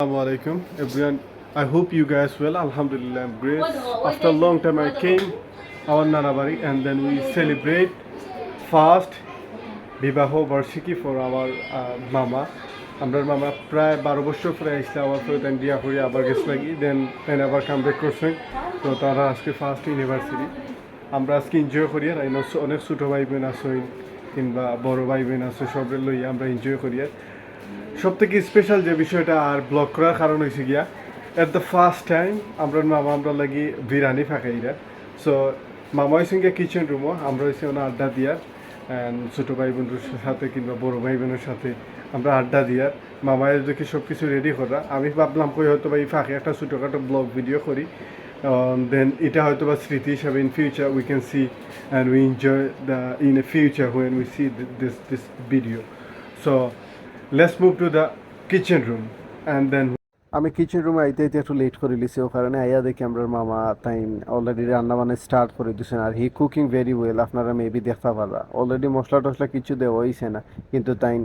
Assalamu alaikum everyone. I hope you guys well. Alhamdulillah, I'm great. After a long time, I came our Nanabari and then we celebrate fast বিবাহ বার্ষিকী for আমার মামা আমরা মামা প্রায় বারো বছর পরে আসলে আবার পরে তাই বিয়া করে আবার গেছে লাগি দেন তাই আবার কাম ব্যাক করছেন তো তারা আজকে ফার্স্ট ইউনিভার্সিটি আমরা আজকে এনজয় করি আর অনেক ছোটো ভাই বোন আছে কিংবা বড় ভাই বোন আছে সব লই আমরা এনজয় করি আর সব থেকে স্পেশাল যে বিষয়টা আর ব্লক করার কারণ হয়েছে গিয়া এট দ্য ফার্স্ট টাইম আমরা মামা, আমরা লাগি বিরিয়ানি ফাঁকাইরা। সো মামা হয়েছে গিয়া কিচেন রুমও আমরা হয়েছে ওনার আড্ডা দিয়ার। ছোটো ভাই বোনের সাথে কিংবা বড় ভাই বোনের সাথে আমরা আড্ডা দিয়ার। মামায়ের দেখে সব কিছু রেডি করা। আমি ভাবলাম কই হয়তো বা এই ফাঁকে একটা ছোটোখাটো ব্লগ ভিডিও করি। দেন এটা হয়তো বা স্মৃতি হিসাবে in future we can see and we enjoy the in a future when we see this this video so let's move to the kitchen room and then আমি কিচেন রুমে আইতে আইতে একটু লেট করে দিছি ও কারণে আইয়া দেখি আমরা মামা, তাই অলরেডি রান্না বান্না স্টার্ট করে দিছেন আর হি কুকিং ভেরি ওয়েল আপনারা মেবি দেখতে পারা অলরেডি মশলা টসলা কিছু দেওয়া হয়েছে না, কিন্তু তাই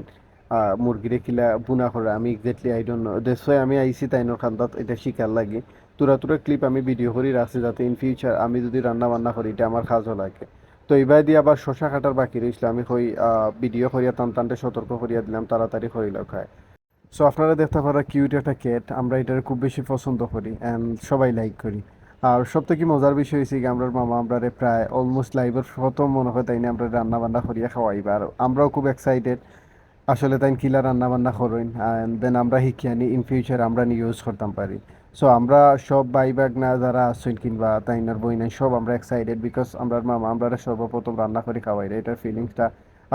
মুরগিরে কিলা বুনা করে, আমি এক্স্যাক্টলি আই ডোন্ট নো দেশ আমি আইছি তাইনোর খান্দাত, এটা শিকার লাগে। তুরা তুরা ক্লিপ আমি ভিডিও করি, রাখছি যাতে ইন ফিউচার আমি যদি রান্না বান্না করি, এটা আমার কাজও লাগে। তো এবার দিয়ে আবার শশা কাটার বাকি রয়েছিল আমি হই ভিডিও করিয়া তান তানটা সতর্ক করিয়া দিলাম, তাড়াতাড়ি করিল খায়। সো আপনারা দেখতে পারা কিউট একটা ক্যাট আমরা এটার খুব বেশি পছন্দ করি অ্যান্ড সবাই লাইক করি। আর সব থেকে মজার বিষয় হয়েছে কি আমরা মামা আমরা প্রায় অলমোস্ট লাইভের প্রথম মনে হয় তাই না আমরা রান্না বান্না করিয়া খাওয়াইবা। আর আমরাও খুব এক্সাইটেড আসলে তাই কিলা রান্না বান্না করেন দেন আমরা শিখিয়ানি ইন ফিউচার আমরা নিয়ে ইউজ করতাম পারি। সো আমরা সব বাই ভাই না যারা আসছেন কিংবা তাইনার বই নাই, সব আমরা এক্সাইটেড বিকজ আমরা মামা আমরা সর্বপ্রথম রান্না করে খাওয়াই এটার ফিলিংসটা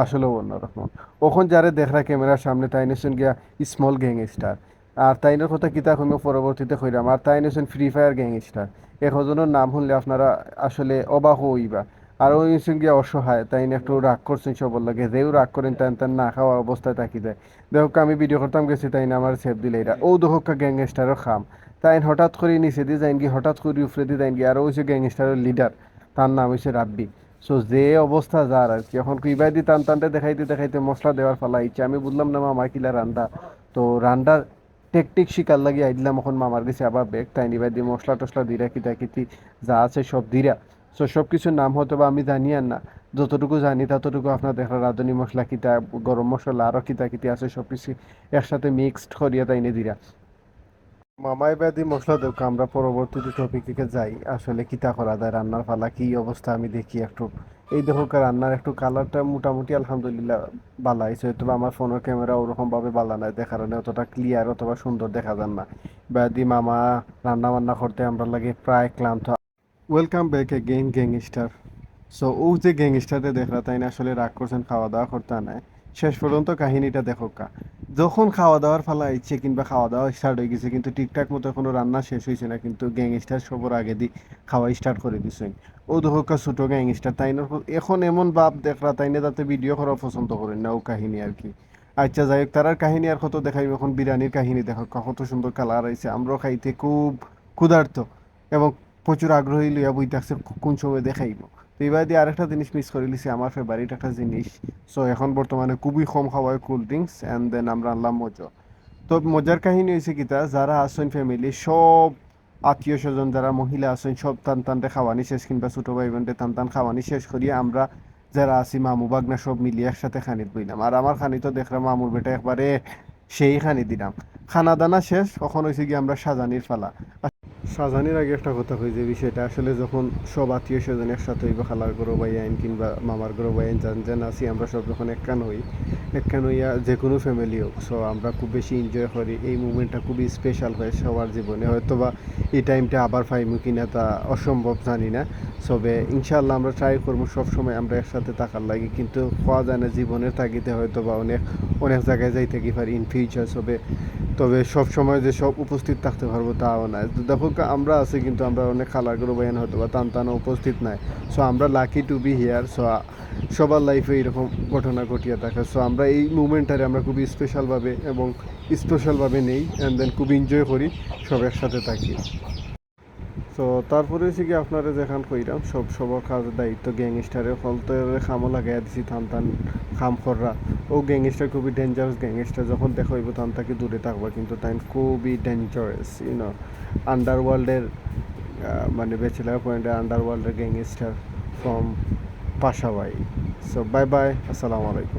আসলে অন্যরকম। ওখন যারা দেখরা ক্যামেরার সামনে তাই নেছেন গিয়া স্মল গ্যাং স্টার আর তাইনের কথা কিতা কমে পরবর্তীতে কইরাম, আর তাই নেছেন ফ্রি ফায়ার গ্যাং স্টার একজনের নাম শুনলে আপনারা আসলে অবাক হইবা। আর ওই হচ্ছেন গিয়া অসহায়, তাই না একটু রাগ করছেন সবর লাগে। যেও রাগ করেন তাই তার না খাওয়া অবস্থায় থাকি যায়। দেখো আমি ভিডিও করতাম, গেছি তাই না আমার সেভ দিলে এরা। ও দেখো গ্যাংস্টারও খাম। তাই হঠাৎ করে নিচে দিয়ে যাইন গিয়ে হঠাৎ করে উপরে দিয়ে যাইন গিয়ে আর হচ্ছে গ্যাংস্টারের লিডার তার নাম হচ্ছে রাব্বি। সো যে অবস্থা যার আর কি। এখন কিবাই দি টান টানতে দেখাইতে দেখাইতে মশলা দেওয়ার ফলা ইচ্ছে আমি বুঝলাম না মামা কিলা রান্দা। তো রান্দার টেকটিক শিকার লাগিয়ে আইলাম, এখন মামার কাছে আবার বেগ তাই নিবাই দিয়ে মশলা টসলা দিরা কিতা কিতি যা আছে সব দিরা। সো সব কিছুর নাম হয়তো বা আমি জানি আর না। যতটুকু জানি, ততটুকু আপনার দেখা রাঁধুনি মশলা কিতা, গরম মশলা আরও কিতা কিতি আছে সব কিছু একসাথে মিক্সড করিয়া তাইনে দিরা। মামাই ব্যাধি মশলা দেব আমরা পরবর্তীতে টপিকে যাই, আসলে কিতা করা যায়, রান্নার ফালা কি অবস্থা আমি দেখি একটু। এই দেখো রান্নার একটু কালারটা মোটামুটি আলহামদুলিল্লাহ বালা হয়েছে হয়তো আমার ফোনের ক্যামেরা ওরকমভাবে বালা নাই, দেখার কারণে অতটা ক্লিয়ার অথবা সুন্দর দেখা যান না। ব্যাধি মামা রান্না বান্না করতে আমরা লাগে প্রায় ক্লান্ত welcome back again gangster so ও যে গ্যাংস্টারে দেখরা তাই না আসলে রাগ করছেন খাওয়া দাওয়া করতে নাই শেষ পর্যন্ত কাহিনীটা দেখো কা। যখন খাওয়া দাওয়ার ফালা ইচ্ছে কিংবা খাওয়া দাওয়া স্টার্ট হয়ে গেছে, কিন্তু ঠিকঠাক মতো কোনো রান্না শেষ হয়েছে না, কিন্তু গ্যাংস্টার সবর আগে দি খাওয়া স্টার্ট করে দিছে। ও দেখো ছোটো গ্যাংস্টার তাই না? এখন এমন ভাব দেখরা তাই না যাতে ভিডিও করা পছন্দ করেন না ও কাহিনী আর কি। আচ্ছা যাই হোক, তারার কাহিনী আর কত দেখাই এখন? বিরিয়ানির কাহিনী দেখো কত সুন্দর কালার আইছে। আমরাও খাইতে খুব ক্ষুধার্ত এবং প্রচুর আগ্রহী লইয়া বই থাকছে কোন সময় দেখাইব। তো এবার দিয়ে আরেকটা জিনিস মিস করে লিছি, আমার ফেভারিট একটা জিনিস। সো এখন বর্তমানে খুবই কম খাওয়ায় কোল্ড ড্রিঙ্কস অ্যান্ড দেন আমরা আনলাম মজা। তো মজার কাহিনী হয়েছে কিতা যারা আসেন ফ্যামিলি সব আত্মীয় স্বজন যারা মহিলা আছেন, সব টান টানতে খাওয়ানি শেষ কিংবা ছোটো ভাই বোনদের টান টান খাওয়ানি শেষ করিয়ে আমরা যারা আছি, মামু বাগনা সব মিলিয়ে একসাথে খানিত বইলাম আর আমার খানি তো দেখলাম মামুর বেটা একবারে সেই খানি দিলাম। খানা দানা শেষ, কখন হয়েছে গিয়ে আমরা সাজানির ফালা সাজানির আগে একটা কথা কই যে বিষয়টা, আসলে যখন সব আত্মীয় স্বজন একসাথে হইব, খালার গরো বাই আইন কিংবা মামার গরো বাই আইন যান যান আছি, আমরা সব যখন একখান হই, একখান হইয়া যে কোনো ফ্যামিলি হোক সো আমরা খুব বেশি এনজয় করি। এই মুমেন্টটা খুবই স্পেশাল হয় সবার জীবনে হয়তো বা এই টাইমটা আবার পাইমু কিনা তা অসম্ভব জানি না। সবে ইনশাল্লাহ আমরা ট্রাই করব সবসময় আমরা একসাথে থাকার লাগে, কিন্তু হওয়া যায় না, জীবনের তাগিদে হয়তো বা অনেক অনেক জায়গায় যাইতে কি পারি ইন ফিউচার সবে তবে সব সময় যে সব উপস্থিত থাকতে পারব তাও না। দেখো আমরা আছি কিন্তু আমরা অনেক খালার করে বয়ান হয়তো বা টান টানা উপস্থিত নাই। সো আমরা lucky to be here so সবার লাইফে এরকম ঘটনা ঘটিয়ে থাকে। সো আমরা এই মুমেন্টটারে আমরা খুবই স্পেশালভাবে এবং স্পেশালভাবে নেই অ্যান্ড দেন খুব এনজয় করি সব একসাথে থাকি। তো তারপরে হচ্ছে কি আপনারা যেখান কইরাম, সব সবার কাজের দায়িত্ব গ্যাংস্টারের ফলতে খামও লাগাই দিছি থান থান খাম খররা। ও গ্যাংস্টার খুবই ডেঞ্জারাস গ্যাংস্টার, যখন দেখা হইব তান তাকে দূরে থাকবা কিন্তু তাই খুবই ডেঞ্জারাস ইউনো আন্ডারওয়ার্ল্ডের মানে ব্যাচেলার পয়েন্টের আন্ডারওয়ার্ল্ডের gangster from পাশাবাই so bye bye আসসালামু আলাইকুম।